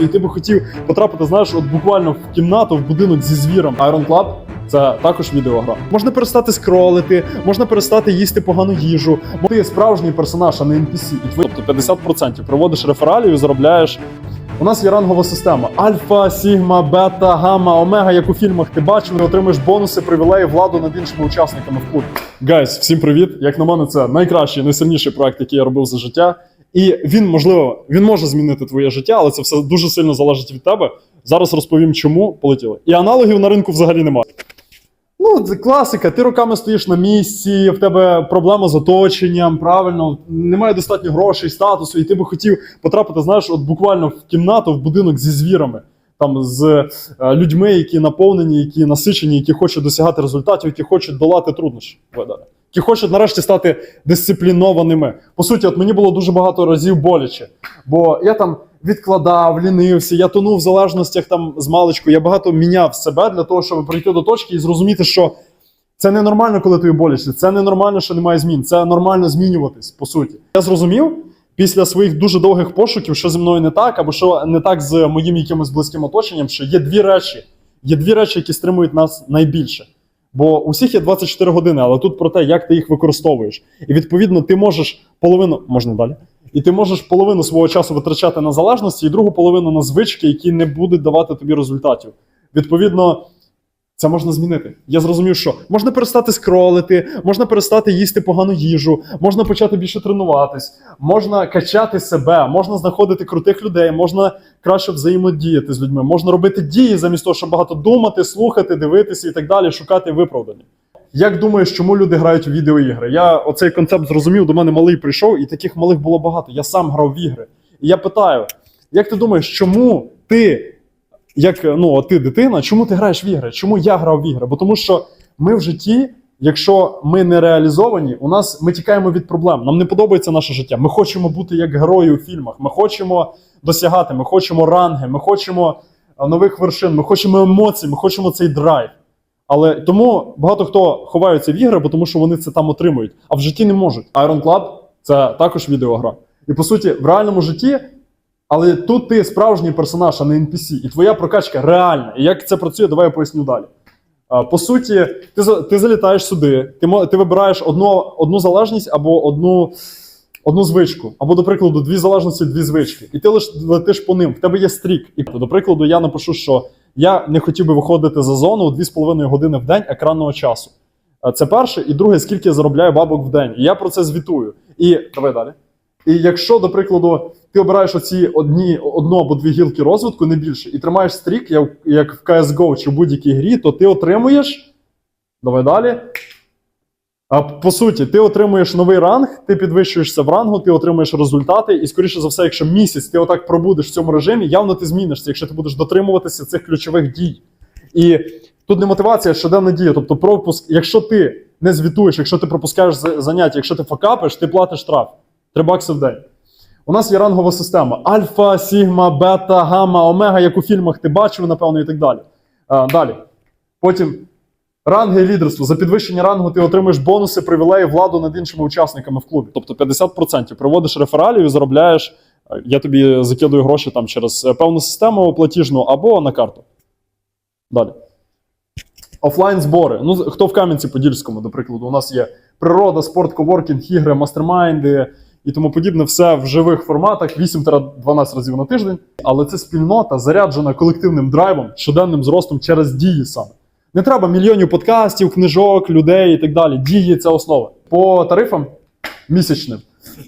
І ти би хотів потрапити, знаєш, от буквально в кімнату, в будинок зі звіром. Iron Club – це також відеогра. Можна перестати скролити, можна перестати їсти погану їжу. Ти справжній персонаж, а не NPC. І твої, тобто 50% проводиш рефералів і заробляєш. У нас є рангова система: альфа, сігма, бета, гамма, омега, як у фільмах ти бачив, ти отримуєш бонуси, привілеї, владу над іншими учасниками в клубі. Гайс, всім привіт! Як на мене, це найкращий, найсильніший проект, який я робив за життя. І він, можливо, він може змінити твоє життя, але це все дуже сильно залежить від тебе. Зараз розповім, чому полетіли. І аналогів на ринку взагалі немає. Ну, це класика. Ти роками стоїш на місці, в тебе проблема з оточенням, правильно, немає достатньо грошей, статусу, і ти би хотів потрапити, знаєш, от буквально в кімнату, в будинок зі звірами, там з е, людьми, які наповнені, які насичені, які хочуть досягати результатів, які хочуть долати труднощі. Які хочуть нарешті стати дисциплінованими. По суті, от мені було дуже багато разів боляче, бо я там відкладав, лінився, я тонув в залежностях там з маличку. Я багато міняв себе для того, щоб прийти до точки і зрозуміти, що це ненормально, коли тобі боляче. Це ненормально, що немає змін. Це нормально змінюватись, по суті. Я зрозумів після своїх дуже довгих пошуків, що зі мною не так, або що не так з моїм якимось близьким оточенням, що є дві речі. Є дві речі, які стримують нас найбільше. Бо у всіх є 24 години, але тут про те, як ти їх використовуєш. І відповідно ти можеш половину, можна далі. І ти можеш половину свого часу витрачати на залежності, і другу половину на звички, які не будуть давати тобі результатів. Відповідно, це можна змінити. Я зрозумів, що можна перестати скролити, можна перестати їсти погану їжу, можна почати більше тренуватись, можна качати себе, можна знаходити крутих людей, можна краще взаємодіяти з людьми, можна робити дії замість того, щоб багато думати, слухати, дивитися і так далі, шукати виправдання. Як думаєш, чому люди грають у відеоігри? Я оцей концепт зрозумів, до мене малий прийшов, і таких малих було багато. Я сам грав в ігри. І я питаю: як ти думаєш, чому ти, як ну, ти дитина, чому ти граєш в ігри? Чому я грав в ігри? Бо тому що ми в житті, якщо ми не реалізовані, у нас ми тікаємо від проблем. Нам не подобається наше життя. Ми хочемо бути як герої у фільмах. Ми хочемо досягати, ми хочемо ранги, ми хочемо нових вершин, ми хочемо емоцій, ми хочемо цей драйв. Але тому багато хто ховаються в ігри, бо тому що вони це там отримують, а в житті не можуть. Iron Club – це також відеогра. І по суті, в реальному житті, але тут ти справжній персонаж, а не NPC, і твоя прокачка реальна. І як це працює, давай я поясню далі. По суті, ти, ти залітаєш сюди, ти, ти вибираєш одну, одну залежність або одну, одну звичку, або, до прикладу, дві залежності, дві звички. І ти лиш летиш по ним. В тебе є стрік. І, до прикладу, я напишу, що я не хотів би виходити за зону у 2,5 години в день екранного часу. Це перше, і друге, скільки я заробляю бабок в день. І я про це звітую. І давай далі. І якщо, до прикладу, ти обираєш оці одні, одну або дві гілки розвитку, не більше, і тримаєш стрік, як, в CSGO чи в будь-якій грі, то ти отримуєш. Давай далі. А по суті, ти отримуєш новий ранг, ти підвищуєшся в рангу, ти отримуєш результати, і скоріше за все, якщо місяць ти отак пробудеш в цьому режимі, явно ти змінишся, якщо ти будеш дотримуватися цих ключових дій. І тут не мотивація, а щоденна дія. Тобто, пропуск, якщо ти не звітуєш, якщо ти пропускаєш заняття, якщо ти факапиш, ти платиш штраф 3 бакси в день. У нас є рангова система: альфа, сігма, бета, гамма, омега, як у фільмах ти бачив, напевно, і так далі. А, далі. Потім ранги лідерство. За підвищення рангу ти отримуєш бонуси, привілеї, владу над іншими учасниками в клубі. Тобто 50%. Проводиш рефералів і заробляєш. Я тобі закидую гроші там через е, певну систему платіжну або на карту. Далі. Офлайн збори. Ну, хто в Кам'янці-Подільському, до прикладу, у нас є природа, спорт, коворкінг, ігри, мастермайнди і тому подібне, все в живих форматах 8-12 разів на тиждень. Але це спільнота заряджена колективним драйвом, щоденним зростом через дії саме. Не треба мільйонів подкастів, книжок, людей і так далі. Дії це основа. По тарифам місячним.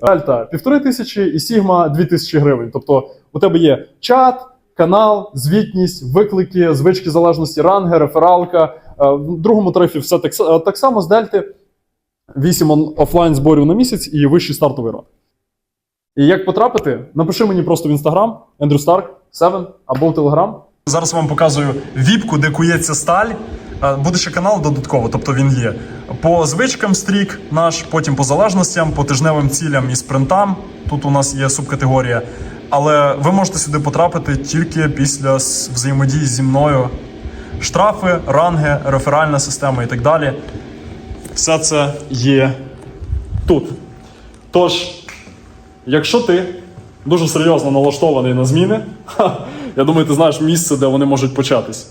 Альта півтори тисячі і Сігма дві тисячі гривень. Тобто у тебе є чат, канал, звітність, виклики, звички залежності, ранги, рефералка. Е, В другому тарифі все так, е, так само з Дельти. 8 он- офлайн зборів на місяць і вищий стартовий ранг. І як потрапити, напиши мені просто в інстаграм Ендрю Старк 7 або в Телеграм. Зараз вам показую віпку, де кується сталь. Е, Буде ще канал додатково, тобто він є. По звичкам стрік наш, потім по залежностям, по тижневим цілям і спринтам. Тут у нас є субкатегорія. Але ви можете сюди потрапити тільки після взаємодії зі мною. Штрафи, ранги, реферальна система і так далі. Все це є тут. Тож, якщо ти дуже серйозно налаштований на зміни, Я думаю, ти знаєш місце, де вони можуть початись.